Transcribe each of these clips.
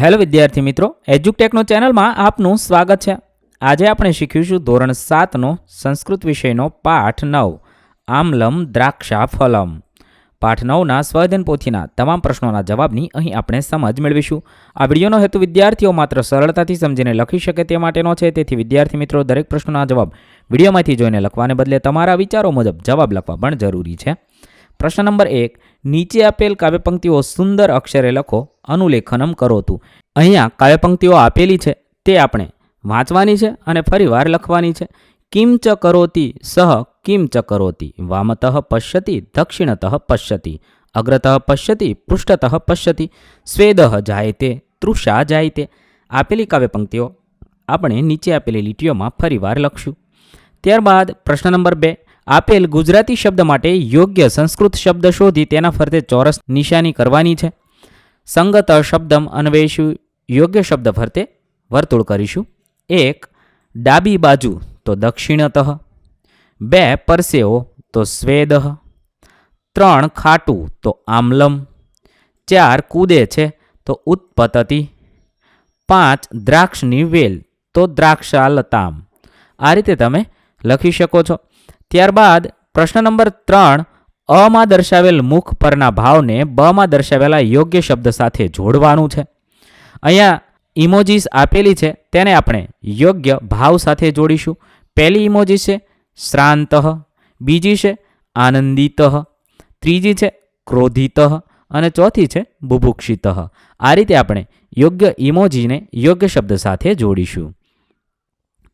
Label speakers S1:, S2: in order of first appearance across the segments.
S1: Hello વિદ્યાર્થી મિત્રો, એજ્યુકટેકનો ચેનલમાં આપનું સ્વાગત છે. આજે આપણે શીખીશું ધોરણ સાતનો સંસ્કૃત વિષયનો પાઠ નવ, આમલમ દ્રાક્ષા ફલમ પાઠ નવના સ્વઅધ્યયન પોથીના તમામ પ્રશ્નોના જવાબની અહીં આપણે સમજ મેળવીશું. આ વિડીયોનો હેતુ વિદ્યાર્થીઓ માત્ર સરળતાથી સમજીને લખી શકે તે માટેનો છે, તેથી વિદ્યાર્થી મિત્રો દરેક પ્રશ્નોના જવાબ વિડીયોમાંથી જોઈને લખવાને બદલે તમારા વિચારો મુજબ જવાબ લખવા પણ જરૂરી છે. પ્રશ્ન નંબર એક, નીચે આપેલ કાવ્યપંક્તિઓ સુંદર અક્ષરે લખો, અનુલેખનમ કરો તું. અહીંયા કાવ્યપંક્તિઓ આપેલી છે, તે આપણે વાંચવાની છે અને ફરીવાર લખવાની છે. કિમ ચ કરોતી સહ કિમ ચ કરોતી, વામતઃ પશ્યતિ, દક્ષિણતઃ પશ્યતિ, અગ્રતઃ પશ્યતિ, પૃષ્ઠતઃ પશ્યતિ, સ્વેદઃ જાયતે, તૃષા જાયતે. આપેલી કાવ્યપંક્તિઓ આપણે નીચે આપેલી લીટીઓમાં ફરીવાર લખશું. ત્યારબાદ પ્રશ્ન નંબર બે આપેલ ગુજરાતી શબ્દ માટે યોગ્ય સંસ્કૃત શબ્દ શોધી તેના ફરતે ચોરસ નિશાની કરવાની છે. સંગત શબ્દમ અન્વેષુ, યોગ્ય શબ્દ ફરતે વર્તુળ કરીશું. એક, ડાબી બાજુ તો દક્ષિણતઃ. બે, પરસેવો તો સ્વેદ. ત્રણ, ખાટું તો આમલમ. ચાર, કૂદે છે તો ઉત્પતતિ. પાંચ, દ્રાક્ષની વેલ તો દ્રાક્ષાલતામ. આ રીતે તમે લખી શકો છો. ત્યારબાદ પ્રશ્ન નંબર ત્રણ, અમાં દર્શાવેલ મુખ પરના ભાવને બમાં દર્શાવેલા યોગ્ય શબ્દ સાથે જોડવાનું છે? અહીંયા ઇમોજીસ આપેલી છે, તેને આપણે યોગ્ય ભાવ સાથે જોડીશું. પહેલી ઇમોજી છે, શ્રાંત બીજી છે, આનંદિત ત્રીજી છે, ક્રોધિત અને ચોથી છે, બુભુક્ષિત આ રીતે આપણે યોગ્ય ઇમોજીને યોગ્ય શબ્દ સાથે જોડીશું.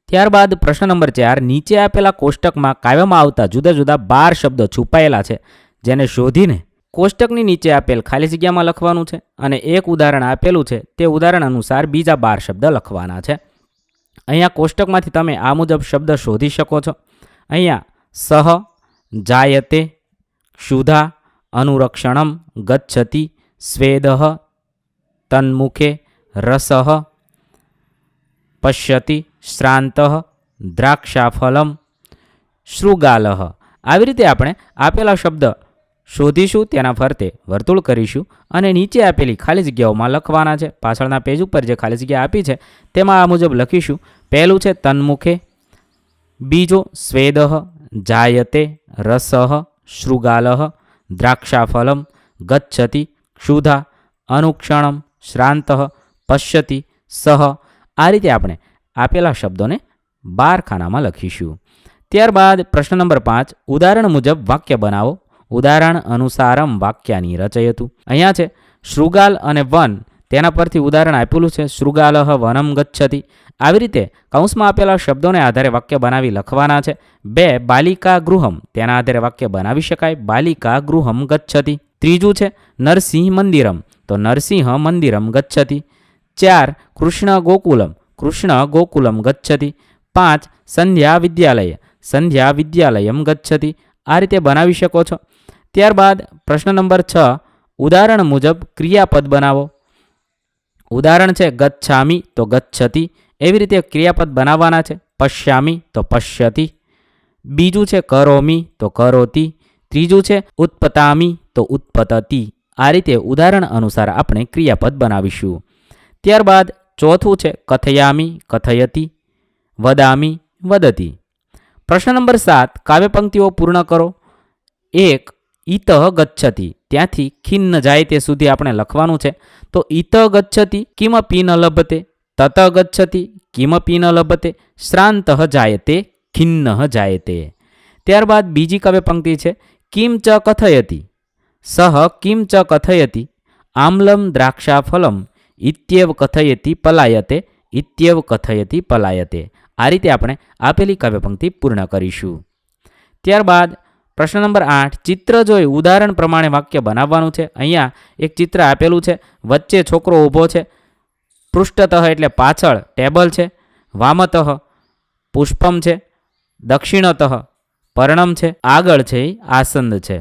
S1: ત્યારબાદ પ્રશ્ન નંબર ચાર, નીચે આપેલા કોષ્ટકમાં કાવ્યમાં આવતા જુદા જુદા બાર શબ્દો છુપાયેલા છે, જેને શોધીને કોષ્ટકની નીચે આપેલ ખાલી જગ્યામાં લખવાનું છે અને એક ઉદાહરણ આપેલું છે, તે ઉદાહરણ અનુસાર બીજા બાર શબ્દ લખવાના છે. અહીંયા કોષ્ટકમાંથી તમે આ મુજબ શબ્દ શોધી શકો છો. અહીંયા સહ, જાયતે ક્ષુધા અનુરક્ષણમ, ગચ્છતિ, સ્વેદહ, તન્મુખે, રસહ, પશ્યતિ શ્રાંત દ્રાક્ષાફલમ શૃગાલ. આવી રીતે આપણે આપેલા શબ્દ શોધીશું, તેના ફરતે વર્તુળ કરીશું અને નીચે આપેલી ખાલી જગ્યાઓમાં લખવાના છે. પાછળના પેજ ઉપર જે ખાલી જગ્યા આપી છે, તેમાં આ મુજબ લખીશું. પહેલું છે, તન્મુખે. બીજો, સ્વેદ, જાયતે, રસ, શૃગાલ, દ્રાક્ષાફલમ, ગચ્છતિ, ક્ષુધા, અનુક્ષણમ, શ્રાંત, પશ્યતિ સહ આ રીતે આપણે આપેલા શબ્દોને બાર ખાનામાં લખીશું. ત્યારબાદ પ્રશ્ન નંબર પાંચ, ઉદાહરણ મુજબ વાક્ય બનાવો. ઉદાહરણ અનુસારમ વાક્યાની રચયતું. અહીંયા છે શૃગાલ અને વન, તેના પરથી ઉદાહરણ આપેલું છે શૃગાલ વનમ ગચ્છતિ. આવી રીતે કૌંસમાં આપેલા શબ્દોને આધારે વાક્ય બનાવી લખવાના છે. બે, બાલિકા ગૃહમ, તેના આધારે વાક્ય બનાવી શકાય. બાલિકા ગૃહમ ગચ્છતિ. ત્રીજું છે, નરસિંહ મંદિરમ, તો નરસિંહ મંદિરમ ગચ્છતિ. ચાર, કૃષ્ણ ગોકુલમ કૃષ્ણ ગોકુલમ ગચ્છતિ. પાંચ, સંધ્યા વિદ્યાલય. સંધ્યા વિદ્યાલયમ ગચ્છતિ. આ રીતે બનાવી શકો છો. ત્યારબાદ પ્રશ્ન નંબર છ, ઉદાહરણ મુજબ ક્રિયાપદ બનાવો. ઉદાહરણ છે, ગચ્છામી તો ગચ્છતિ. એવી રીતે ક્રિયાપદ બનાવવાના છે. પશ્યામી તો પશ્યતિ. બીજું છે, કરોમી તો કરોતી. ત્રીજું છે, ઉત્પતામી તો ઉત્પતતી. આ રીતે ઉદાહરણ અનુસાર આપણે ક્રિયાપદ બનાવીશું. ત્યારબાદ ચોથું છે, કથયામી, કથયતી, વદામી, વદતી. પ્રશ્ન નંબર સાત, કાવ્યપંક્તિઓ પૂર્ણ કરો. એક, ઈત ગચ્છતી. ત્યાંથી ખિન્ન જાય તે સુધી આપણે લખવાનું છે. તો ઈત ગચ્છતી કિમપી ન લભતે? તત ગચ્છતી કિમપી ન લભતે? શ્રાંત જાયતે ખિન્ન જાયતે ત્યારબાદ બીજી કાવ્યપંક્તિ છે, કિમ ચ કથયતી? સહ કિમ ચ કથયતી? આમ્લમ દ્રાક્ષાફલમ. ઇત્યેવ કથયતિ પલાયતે, ઇત્યેવ કથયતિ પલાયતે. આ રીતે આપણે આપેલી કાવ્યપંક્તિ પૂર્ણ કરીશું. ત્યારબાદ પ્રશ્ન નંબર આઠ, ચિત્ર જોઈ ઉદાહરણ પ્રમાણે વાક્ય બનાવવાનું છે, અહીંયા એક ચિત્ર આપેલું છે, વચ્ચે છોકરો ઊભો છે, પૃષ્ઠતઃ એટલે પાછળ ટેબલ છે, વામતઃ પુષ્પમ છે, દક્ષિણતઃ પર્ણમ છે, આગળ છે આસંદ છે.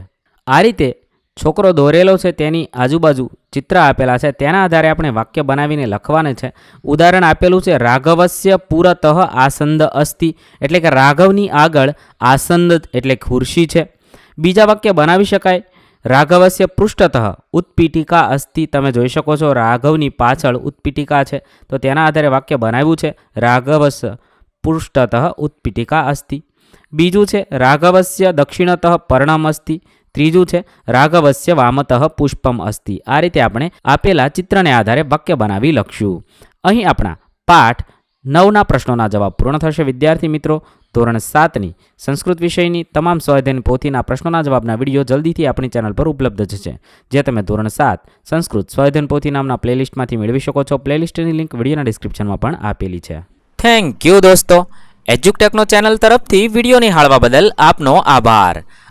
S1: આ રીતે છોકરો દોરેલો છે, તેની આજુબાજુ ચિત્ર આપેલા છે. તેના આધારે આપણે વાક્ય બનાવીને લખવાને છે. ઉદાહરણ આપેલું છે, રાઘવસ્ય પૂરતઃ આસંદ અસ્તિ. એટલે કે રાઘવની આગળ આસંદ એટલે ખુરશી છે. બીજા વાક્ય બનાવી શકાય. રાઘવસ્ય પૃષ્ઠતઃ ઉત્પીઠિકા અસ્તિ. તમે જોઈ શકો છો, રાઘવની પાછળ ઉત્પીઠિકા છે. તો તેના આધારે વાક્ય બનાવ્યું છે રાઘવસ્ય પૃષ્ઠતઃ ઉત્પીઠિકા અસ્તિ. બીજું છે, રાઘવસ્ય દક્ષિણતઃ પર્ણમ અસ્તિ ત્રીજું છે, રાઘવસ્ય વામતઃ પુષ્પમ અસ્તિ. આ રીતે આપણે આપેલા ચિત્રને આધારે વાક્ય બનાવી લખશું. અહીં આપણા પાઠ નવના પ્રશ્નોના જવાબ પૂર્ણ થશે, વિદ્યાર્થી મિત્રો. ધોરણ સાતની સંસ્કૃત વિષયની તમામ સ્વાધ્યાયન પોથીના પ્રશ્નોના જવાબના વીડિયો જલ્દીથી આપણી ચેનલ પર ઉપલબ્ધ છે, જે તમે ધોરણ સાત સંસ્કૃત સ્વાધ્યાયન પોથી નામના પ્લેલિસ્ટમાંથી મેળવી શકો છો. પ્લેલિસ્ટની લિંક વિડીયોના ડિસ્ક્રિપ્શનમાં પણ આપેલી છે.
S2: થેન્ક યુ દોસ્તો. એજ્યુકટેકનો ચેનલ તરફથી વીડિયો નિહાળવા બદલ આપનો આભાર.